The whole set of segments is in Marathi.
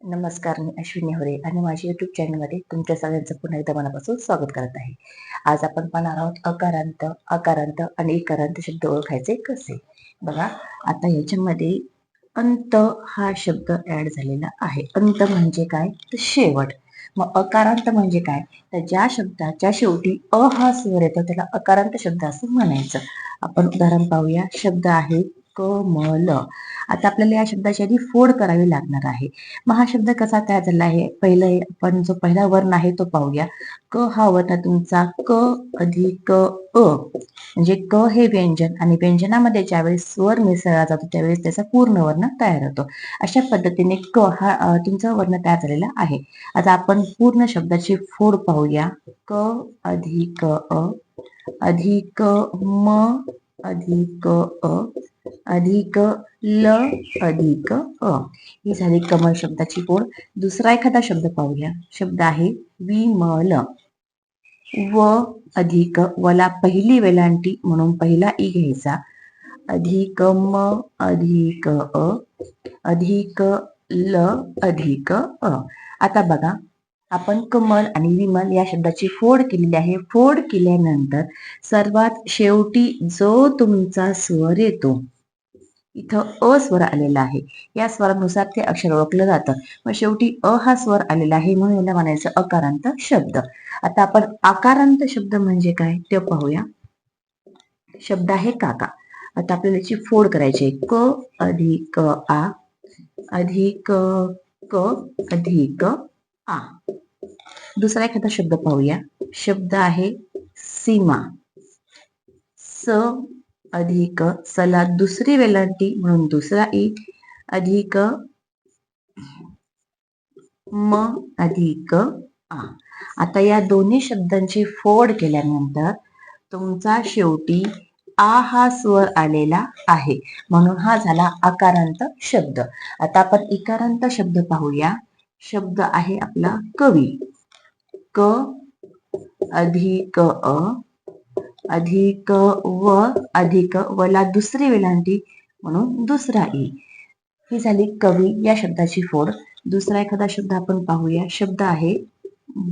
नमस्कार मी अश्विनी होरे आणि माझ्या युट्यूब चॅनलमध्ये तुमच्या सगळ्यांचं पुन्हा एकदा मनापासून स्वागत करत आहे. आज आपण पाहणार आहोत अकारांत अकारांत आणि इकारांत शब्द ओळखायचे कसे? बघा आता याच्यामध्ये अंत हा शब्द ऍड झालेला आहे. अंत म्हणजे काय? तर शेवट. मग अकारांत म्हणजे काय? तर ज्या शब्दाच्या शेवटी अ हा स्वर येतो त्याला अकारांत शब्द असं म्हणायचं. आपण उदाहरण पाहूया. शब्द आहे कमल. आता आपल्याला या शब्दाची आधी फोड करावी लागणार आहे. मग हा शब्द कसा तयार झाला आहे? पहिलं आपण जो पहिला वर्ण आहे तो पाहूया. क हा वर्ण तुमचा क अधिक अ म्हणजे क हे व्यंजन आणि व्यंजनामध्ये ज्यावेळेस स्वर मिसळला जातो त्यावेळेस त्याचा पूर्ण वर्ण तयार होतो. अशा पद्धतीने क हा तुमचा वर्ण तयार झालेला आहे. आता आपण पूर्ण शब्दाची फोड पाहूया. क अधिक अ अधिक म अधिक अ अधिक ल अधिक अ. ही झाली कमल शब्दाची फोड दुसरा एखादा शब्द पाहूया. शब्द आहे विमल. व अधिक वला पहिली वेलांटी म्हणून पहिला ई घ्यायचा. अधिक म अधिक अ. अधिक ल अधिक अ. आता बघा आपण कमल आणि विमल या शब्दाची फोड केलेली आहे. फोड केल्यानंतर सर्वात शेवटी जो तुमचा स्वर येतो इथं अ स्वर आलेला आहे. या स्वरानुसार ते अक्षर ओळखलं जातं. मग शेवटी अ हा स्वर आलेला आहे म्हणून याला म्हणायचं अकारांत शब्द. आता आपण आकारांत शब्द म्हणजे काय? ते पाहूया. शब्द आहे काका. आता आपल्याला याची फोड करायची क अधिक आ. अधिक क अधिक आ. दुसरा एखादा शब्द पाहूया. शब्द आहे सीमा. स अधिक सलाद दुसरी वेलांटी म्हणून दुसरा ई अधिक म अधिक आ. आता या दोन्ही शब्दांची फोड केल्यानंतर तुमचा शेवटी आ हा स्वर आलेला आहे. म्हणून हा झाला आकारांत शब्द. आता आपण इकारांत शब्द पाहूया. शब्द आहे आपला कवी. क अधिक अ अधिक व अधिक वला दुसरी वेलांटी म्हणून दुसरा ई. ही झाली कवी या शब्दाची फोड. दुसरा एखादा शब्द आपण पाहूया. शब्द आहे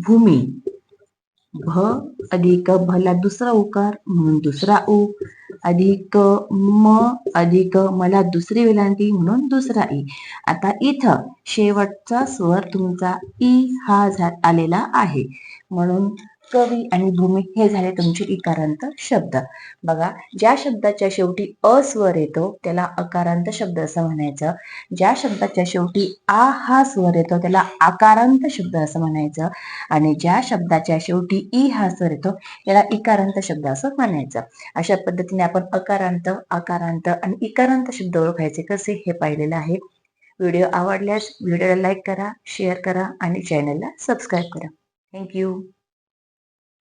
भूमी. भ अधिक भला दुसरा उकार म्हणून दुसरा उ. अधिक म अधिक मला दुसरी वेलांटी म्हणून दुसरा ई. आता इथं शेवटचा स्वर तुमचा ई हा आलेला आहे. म्हणून कवी आणि भूमी हे झाले तुमचे इकारांत शब्द. बघा ज्या शब्दाच्या शेवटी अस्वर येतो त्याला अकारांत शब्द असं म्हणायचं. ज्या शब्दाच्या शेवटी आ हा स्वर येतो त्याला आकारांत शब्द असं म्हणायचं. आणि ज्या शब्दाच्या शेवटी ई हा स्वर येतो त्याला इकारांत शब्द असं म्हणायचं. अशा पद्धतीने आपण अकारांत आकारांत आणि इकारांत शब्द ओळखायचे कसे हे पाहिलेलं आहे. व्हिडिओ आवडल्यास व्हिडिओला लाईक करा शेअर करा आणि चॅनलला सबस्क्राईब करा. थँक्यू